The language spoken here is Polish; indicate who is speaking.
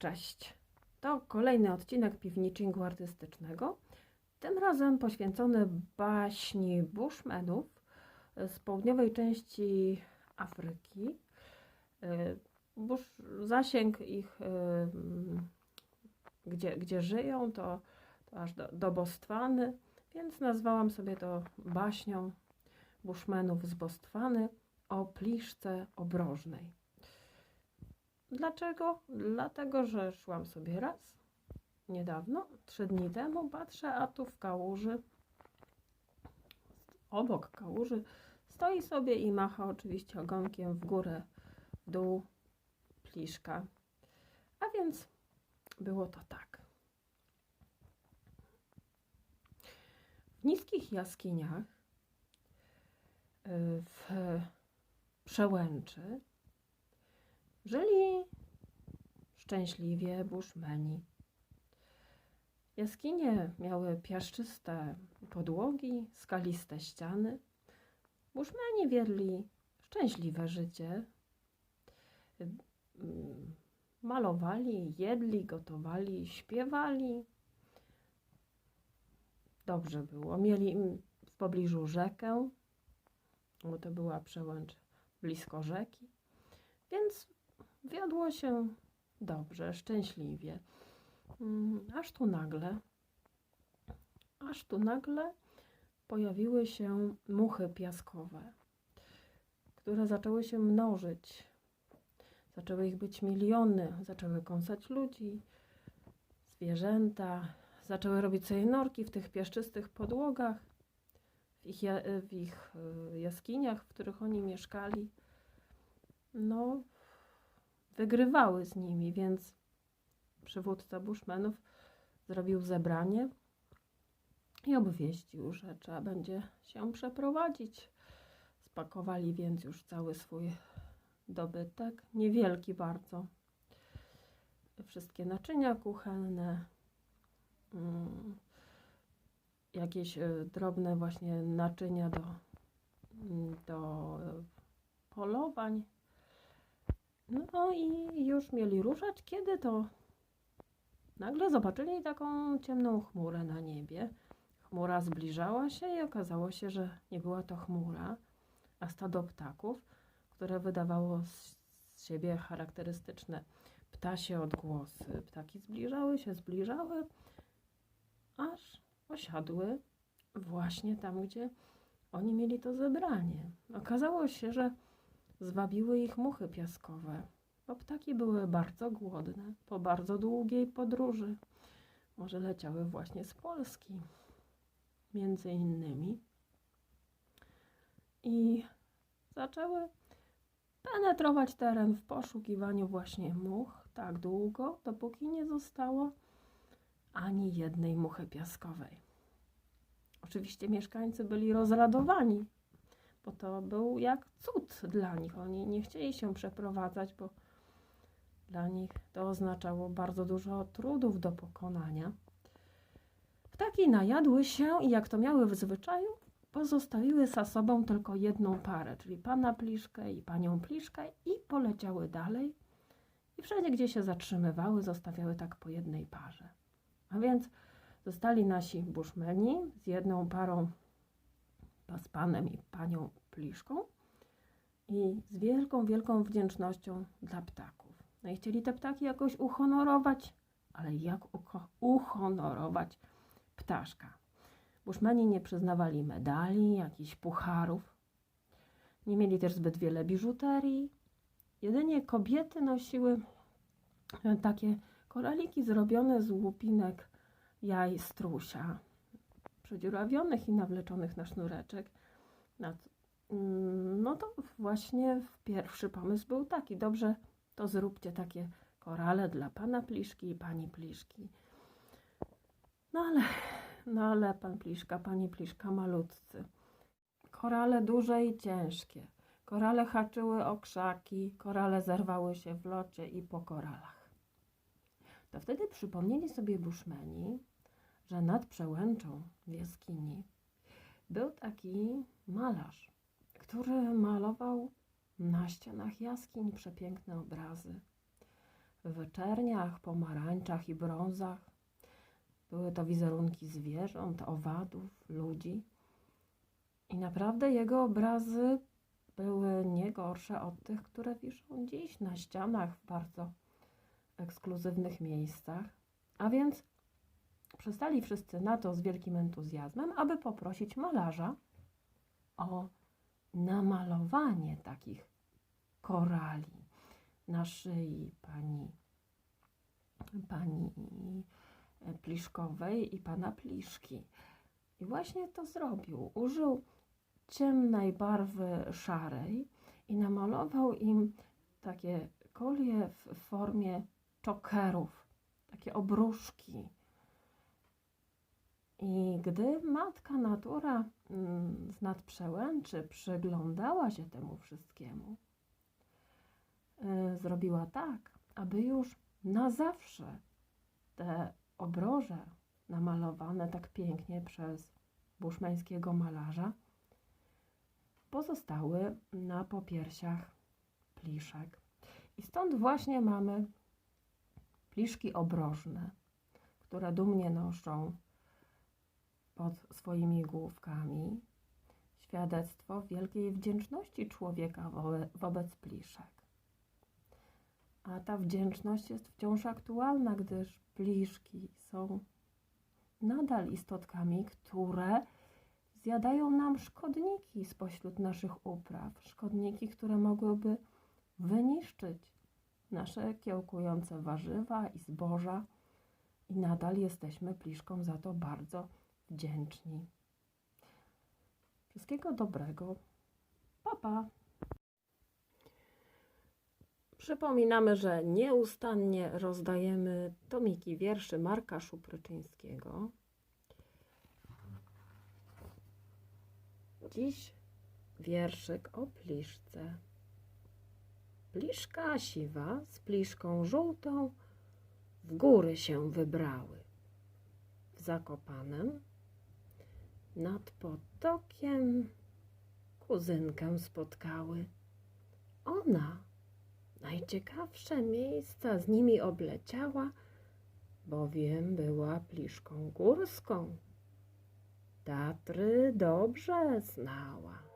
Speaker 1: Cześć. To kolejny odcinek piwniczingu artystycznego. Tym razem poświęcony baśni Bushmanów z południowej części Afryki. Y, Bush, zasięg ich, y, gdzie, gdzie żyją, to, to aż do, do Bostwany, więc nazwałam sobie to baśnią Bushmanów z Bostwany o pliszce obrożnej. Dlaczego? Dlatego, że szłam sobie raz niedawno, trzy dni temu, patrzę, a tu w kałuży, obok kałuży, stoi sobie i macha oczywiście ogonkiem w górę, w dół pliszka. A więc było to tak. W niskich jaskiniach, y, w przełęczy, Żyli szczęśliwie buszmeni. Jaskinie miały piaszczyste podłogi, skaliste ściany. Buszmeni wiedli szczęśliwe życie. Malowali, jedli, gotowali, śpiewali. Dobrze było. Mieli w pobliżu rzekę, bo to była przełęcz blisko rzeki, więc Wiodło się dobrze, szczęśliwie. Mm, Aż tu nagle, aż tu nagle pojawiły się muchy piaskowe, które zaczęły się mnożyć. Zaczęły ich być miliony, zaczęły kąsać ludzi, zwierzęta, zaczęły robić sobie norki w tych piaszczystych podłogach, w ich, w ich y, jaskiniach, w których oni mieszkali. No, wygrywały z nimi, więc przywódca Bushmanów zrobił zebranie i obwieścił, że trzeba będzie się przeprowadzić. Spakowali więc już cały swój dobytek, niewielki bardzo. Wszystkie naczynia kuchenne, mm, jakieś e, drobne właśnie naczynia do, mm, do e, polowań. No i już mieli ruszać, kiedy to nagle zobaczyli taką ciemną chmurę na niebie. Chmura zbliżała się i okazało się, że nie była to chmura, a stado ptaków, które wydawało z siebie charakterystyczne ptasie odgłosy. Ptaki zbliżały się, zbliżały, aż osiadły właśnie tam, gdzie oni mieli to zebranie. Okazało się, że zwabiły ich muchy piaskowe, bo ptaki były bardzo głodne po bardzo długiej podróży. Może leciały właśnie z Polski, między innymi. I zaczęły penetrować teren w poszukiwaniu właśnie much tak długo, dopóki nie zostało ani jednej muchy piaskowej. Oczywiście mieszkańcy byli rozradowani, bo to był jak cud dla nich. Oni nie chcieli się przeprowadzać, bo dla nich to oznaczało bardzo dużo trudów do pokonania. Ptaki najadły się i jak to miały w zwyczaju, pozostawiły za sobą tylko jedną parę, czyli pana pliszkę i panią pliszkę i poleciały dalej. I wszędzie, gdzie się zatrzymywały, zostawiały tak po jednej parze. A więc zostali nasi buszmeni z jedną parą z panem i panią pliszką i z wielką, wielką wdzięcznością dla ptaków. No i chcieli te ptaki jakoś uhonorować, ale jak uhonorować ptaszka? Buszmeni nie przyznawali medali, jakichś pucharów. Nie mieli też zbyt wiele biżuterii. Jedynie kobiety nosiły e, takie koraliki zrobione z łupinek jaj strusia, przedziurawionych i nawleczonych na sznureczek. No, mm, no to właśnie pierwszy pomysł był taki. Dobrze, to zróbcie takie korale dla pana Pliszki i pani Pliszki. No ale, no ale pan Pliszka, pani Pliszka malutcy. Korale duże i ciężkie. Korale haczyły o krzaki, korale zerwały się w locie i po koralach. To wtedy przypomnieli sobie buszmeni, że nad przełęczą w jaskini był taki malarz, który malował na ścianach jaskiń przepiękne obrazy. w czerniach, pomarańczach i brązach. Były to wizerunki zwierząt, owadów, ludzi. I naprawdę jego obrazy były nie gorsze od tych, które wiszą dziś na ścianach w bardzo ekskluzywnych miejscach. A więc przystali wszyscy na to z wielkim entuzjazmem, aby poprosić malarza o namalowanie takich korali na szyi pani, pani Pliszkowej i pana Pliszki. I właśnie to zrobił. Użył ciemnej barwy szarej i namalował im takie kolie w formie czokerów, takie obruszki. I gdy matka natura mm, z nadprzełęczy przyglądała się temu wszystkiemu, y, zrobiła tak, aby już na zawsze te obroże namalowane tak pięknie przez buszmeńskiego malarza pozostały na popiersiach pliszek. I stąd właśnie mamy pliszki obrożne, które dumnie noszą pod swoimi główkami. Świadectwo wielkiej wdzięczności człowieka wobe, wobec pliszek. A ta wdzięczność jest wciąż aktualna, gdyż pliszki są nadal istotkami, które zjadają nam szkodniki spośród naszych upraw, szkodniki, które mogłyby wyniszczyć nasze kiełkujące warzywa i zboża. I nadal jesteśmy pliszkom za to bardzo wdzięczni. Wszystkiego dobrego. Pa, pa. Przypominamy, że nieustannie rozdajemy tomiki wierszy Marka Szupryczyńskiego. Dziś wierszyk o pliszce. Pliszka siwa z pliszką żółtą w góry się wybrały. W Zakopanem nad potokiem kuzynkę spotkały. Ona najciekawsze miejsca z nimi obleciała, bowiem była pliszką górską. Tatry dobrze znała.